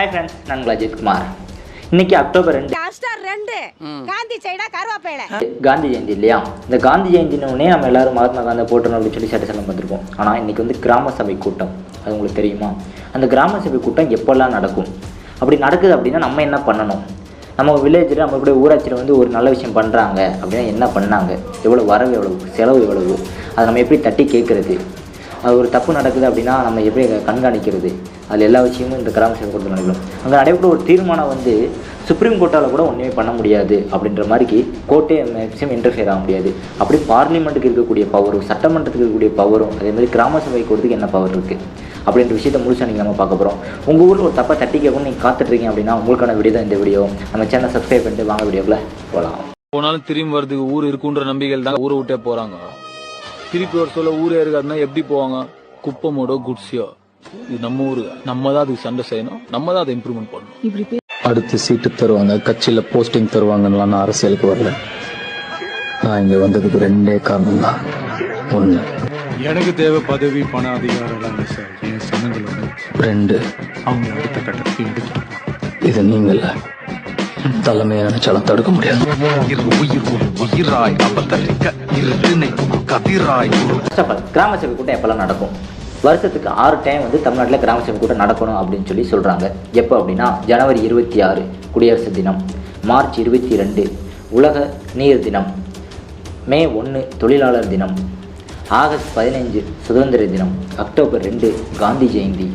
Hi friends நான் உங்கள் அஜித் குமார். இன்னைக்கு அக்டோபர் ரெண்டு. ரெண்டு. காந்தி சைடா கருவாப்பேளை காந்தி ஜெயந்தி இல்லையா? இந்த காந்தி ஜெயந்தினே நம்ம எல்லாரும் மகாத்மா காந்தி போட்டணும் அப்படின்னு சொல்லி சட்டை செல்லம் வந்திருக்கோம் ஆனால் இன்னைக்கு வந்து கிராம சபை கூட்டம். அது உங்களுக்கு தெரியுமா? அந்த கிராம சபை கூட்டம் எப்போல்லாம் நடக்கும்? அப்படி நடக்குது அப்படின்னா நம்ம என்ன பண்ணணும்? நம்ம வில்லேஜில் நம்மளுடைய ஊராட்சியில் வந்து ஒரு நல்ல விஷயம் பண்ணுறாங்க அப்படின்னா என்ன பண்ணாங்க? எவ்வளோ வரவு எவ்வளவு செலவு எவ்வளவு? அதை நம்ம எப்படி தட்டி கேட்குறது அது ஒரு தப்பு நடக்குது அப்படின்னா நம்ம எப்படி கண்காணிக்கிறது? அதில் எல்லா விஷயமும் இந்த கிராம சேவை கூட்டத்தில் நடக்கணும். அங்கே நடைபெற்ற ஒரு தீர்மானம் வந்து சுப்ரீம் கோர்ட்டால் கூட ஒன்றுமே பண்ண முடியாது அப்படின்ற மாதிரிக்கு கோர்ட்டே மேக்ஸிமம் இன்டர்ஃபியர் ஆக முடியாது. அப்படி பார்லிமெண்ட்டுக்கு இருக்கக்கூடிய பவரும் சட்டமன்றத்துக்கு இருக்கக்கூடிய பவரும் அதே மாதிரி கிராம சபை கூட்டத்துக்கு என்ன பவர் இருக்குது அப்படின்ற விஷயத்த முழுசாக நீங்கள் நம்ம பார்க்க போகிறோம் உங்கள் ஊரில் ஒரு தப்பாக தட்டி கேட்கணும் நீங்கள் காத்துட்ருக்கீங்க அப்படின்னா உங்களுக்கான வீடியோ தான் இந்த வீடியோ நம்ம சேனல் சப்ஸ்கிரைப் பண்ணிட்டு வாங்க வீடியோக்குள்ள போகலாம் போனாலும் திரும்பி வரதுக்கு ஊர் இருக்குன்ற நம்பிக்கையில் தான் ஊரை விட்டே போகிறாங்க திருப்பி ஒரு சொல்ல ஊரே இருக்காதுன்னா எப்படி போவாங்க? குப்பமோடோ குட்ஸியோ. இது நம்ம ஊரு நம்ம தான் அதுக்கு சண்டை செய்யணும். நம்ம தான் அதை இம்ப்ரூவ்மெண்ட் பண்ணணும். அடுத்து சீட்டு தருவாங்க. கட்சியில போஸ்டிங் தருவாங்கன்னு நான் அரசியலுக்கு வரல. நான் இங்க வந்ததுக்கு ரெண்டே காரணம் தான் ஒண்ணு. எனக்கு தேவை பதவி பண அதிகாரம் சார். என் சனங்களோட ரெண்டு. அவங்க அடுத்த கட்டத்துக்கு எடுத்து இது நீங்கள்ல தலைமையை நினைச்சாலும் தடுக்க முடியாது. உயிர் ஒரு உயிராய் அபத்தரிக்க இரு கதிராய். ஃபர்ஸ்ட் ஆஃப் ஆல் கிராம சபை கூட்டம் எப்பெல்லாம் நடக்கும்? வருஷத்துக்கு ஆறு டைம் வந்து தமிழ்நாட்டில் கிராம சபை கூட்டம் நடக்கணும் அப்படின்னு சொல்லி சொல்கிறாங்க எப்போ அப்படின்னா ஜனவரி இருபத்தி ஆறு குடியரசு தினம். மார்ச் இருபத்தி ரெண்டு உலக நீர் தினம். மே ஒன்று தொழிலாளர் தினம். ஆகஸ்ட் பதினைஞ்சு சுதந்திர தினம். அக்டோபர் ரெண்டு காந்தி ஜெயந்தி.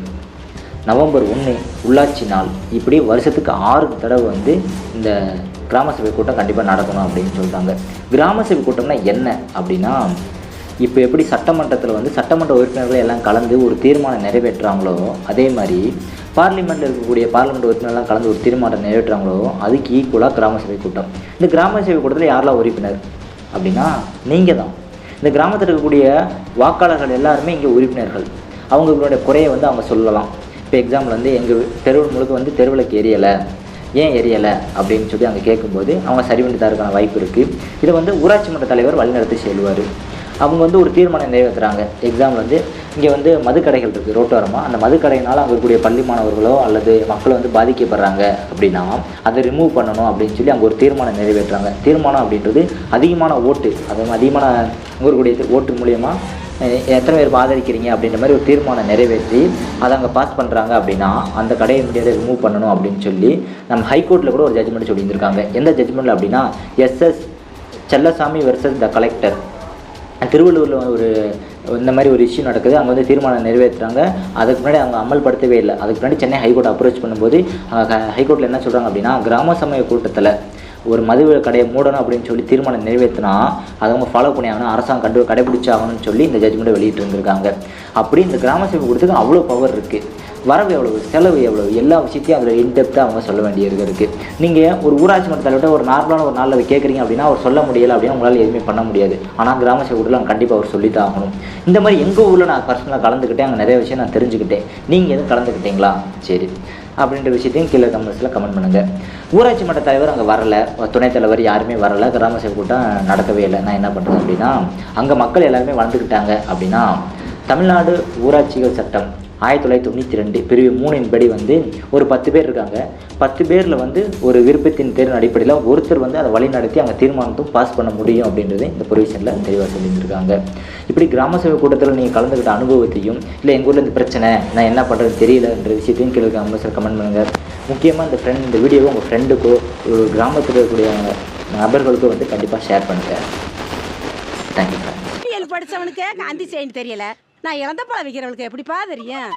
நவம்பர் ஒன்று உள்ளாட்சி நாள். இப்படி வருஷத்துக்கு ஆறு தடவை வந்து இந்த கிராம சபை கூட்டம் கண்டிப்பாக நடக்கணும் அப்படின்னு சொல்கிறாங்க கிராம சபை கூட்டம்னா என்ன அப்படின்னா இப்போ எப்படி சட்டமன்றத்தில் வந்து சட்டமன்ற உறுப்பினர்களை எல்லாம் கலந்து ஒரு தீர்மானம் நிறைவேற்றுறாங்களோ அதே மாதிரி பார்லிமெண்ட்டில் இருக்கக்கூடிய பார்லிமெண்ட் உறுப்பினர்லாம் கலந்து ஒரு தீர்மானம் நிறைவேற்றுறாங்களோ அதுக்கு ஈக்குவலாக கிராம சபை கூட்டம். இந்த கிராம சபை கூட்டத்தில் யாரெல்லாம் உறுப்பினர்? அப்படின்னா நீங்கள் தான் இந்த கிராமத்தில் இருக்கக்கூடிய வாக்காளர்கள் எல்லாருமே இங்கே உறுப்பினர்கள். அவங்களுடைய குறையை வந்து அவங்க சொல்லலாம். இப்போ எக்ஸாம்பிள் வந்து எங்கள் தெருவில் முழுக்க வந்து தெருவிளக்கு எரியலை. ஏன் எரியலை? அப்படின்னு சொல்லி அங்கே கேட்கும்போது அவங்க சரி பண்ணி தரக்கான வாய்ப்பு இருக்குது இதை வந்து ஊராட்சி மன்ற தலைவர் வழிநடத்தி செல்வார் அவங்க வந்து ஒரு தீர்மானம் நிறைவேற்றுறாங்க எக்ஸாம்பிள் வந்து இங்கே வந்து மதுக்கடைகள் இருக்குது ரோட்டோரமாக அந்த மதுக்கடையினால் அங்கே இருக்கக்கூடிய பள்ளி மாணவர்களோ அல்லது மக்கள் வந்து பாதிக்கப்படுறாங்க அப்படின்னா அதை ரிமூவ் பண்ணணும் அப்படின்னு சொல்லி அங்கே ஒரு தீர்மானம் நிறைவேற்றுறாங்க. தீர்மானம் அப்படின்றது அதிகமான ஓட்டு அது அதிகமான அங்கே இருக்கக்கூடிய ஓட்டு மூலியமாக எத்தனை பேர் ஆதரிக்கிறீங்க அப்படின்ற மாதிரி ஒரு தீர்மானம் நிறைவேற்றி அதை அங்கே பாஸ் பண்ணுறாங்க அப்படின்னா அந்த கடையை முடியாத ரிமூவ் பண்ணணும் அப்படின்னு சொல்லி நம்ம ஹைகோர்ட்டில் கூட ஒரு ஜட்ஜ்மெண்ட் சொல்லியிருந்திருக்காங்க. எந்த ஜட்மெண்ட்டில் அப்படின்னா SS Chellasamy versus the collector திருவள்ளூரில் ஒரு இந்த மாதிரி ஒரு இஷ்யூ நடக்குது. அங்கே வந்து தீர்மானம் நிறைவேற்றுறாங்க. அதுக்கு முன்னாடி அவங்க அமல்படுத்தவே இல்லை. அதுக்கு முன்னாடி சென்னை ஹைகோர்ட் அப்ரோச் பண்ணும்போது ஹைகோர்ட்டில் என்ன சொல்கிறாங்க அப்படின்னா கிராம சமய கூட்டத்தில் ஒரு மது கடையை மூடணும் அப்படின்னு சொல்லி தீர்மானம் நிறைவேற்றினா அதை அவங்க ஃபாலோ பண்ணி ஆகணும் அரசாங்கம் கண்டு கடைபிடிச்சாகணும்னு சொல்லி இந்த ஜட்ஜ்மெண்ட்டை வெளியிட்டு இருந்திருக்காங்க. அப்படி இந்த கிராம சபை கொடுத்துக்கு அவ்வளோ பவர் இருக்குது வரவு எவ்வளவு செலவு எவ்வளவு எல்லா விஷயத்தையும் அதில் இன்டெப்த்தாக அவங்க சொல்ல வேண்டியது இருக்குது நீங்கள் ஒரு ஊராட்சி மன்ற தலைவர்கிட்ட ஒரு நார்மலான ஒரு நாளில் கேட்குறீங்க அப்படின்னா அவர் சொல்ல முடியலை அப்படின்னா உங்களால் எதுவுமே பண்ண முடியாது. ஆனால் கிராம சபை கூட்டத்தில் கண்டிப்பாக அவர் சொல்லித்தான் ஆகணும். இந்த மாதிரி எங்கள் ஊரில் நான் பர்சனலாக கலந்துக்கிட்டேன் அங்கே நிறைய விஷயம் நான் தெரிஞ்சுக்கிட்டேன். நீங்கள் எதுவும் கலந்துக்கிட்டீங்களா? சரி. அப்படின்ற விஷயத்தையும் கீழே கமெண்ட்ஸில் கமெண்ட் பண்ணுங்கள் ஊராட்சி மன்ற தலைவர் அங்கே வரல. துணைத் தலைவர் யாருமே வரல. கிராம சேவை கூட்டம் நடக்கவே இல்லை. நான் என்ன பண்ணுறேன் அப்படின்னா அங்கே மக்கள் எல்லாருமே வளர்ந்துக்கிட்டாங்க அப்படின்னா தமிழ்நாடு ஊராட்சிகள் சட்டம் ஆயிரத்தி தொள்ளாயிரத்தி தொண்ணூற்றி ரெண்டு பிரிவு மூணின் படி வந்து ஒரு பத்து பேர் இருக்காங்க. பத்து பேரில் வந்து ஒரு விருப்பத்தின் தேர்வு அடிப்படையில் ஒருத்தர் வந்து அதை வழி நடத்தி அங்கே தீர்மானத்தும் பாஸ் பண்ண முடியும் அப்படின்றது இந்த ப்ரொவிஷனில் தெளிவாக சொல்லியிருக்காங்க இப்படி கிராம சபை கூட்டத்தில் நீங்கள் கலந்துக்கிட்ட அனுபவத்தையும் இல்லை எங்கள் ஊரில் இந்த பிரச்சனை நான் என்ன பண்ணுறது தெரியலன்ற விஷயத்தையும் கீழே கமெண்ட்ஸில் கமெண்ட் பண்ணுங்கள் முக்கியமாக இந்த ஃப்ரெண்ட் இந்த வீடியோவை உங்கள் ஃப்ரெண்டுக்கோ ஒரு கிராமத்தில் இருக்கக்கூடிய நபர்களுக்கோ வந்து கண்டிப்பாக ஷேர் பண்ணுங்கள் தேங்க்யூ படித்தவனுக்கு காந்தி செயின் தெரியல. நான் இறந்த பழம் விற்கிறவளுக்கு எப்படிப்பா தெரியும்?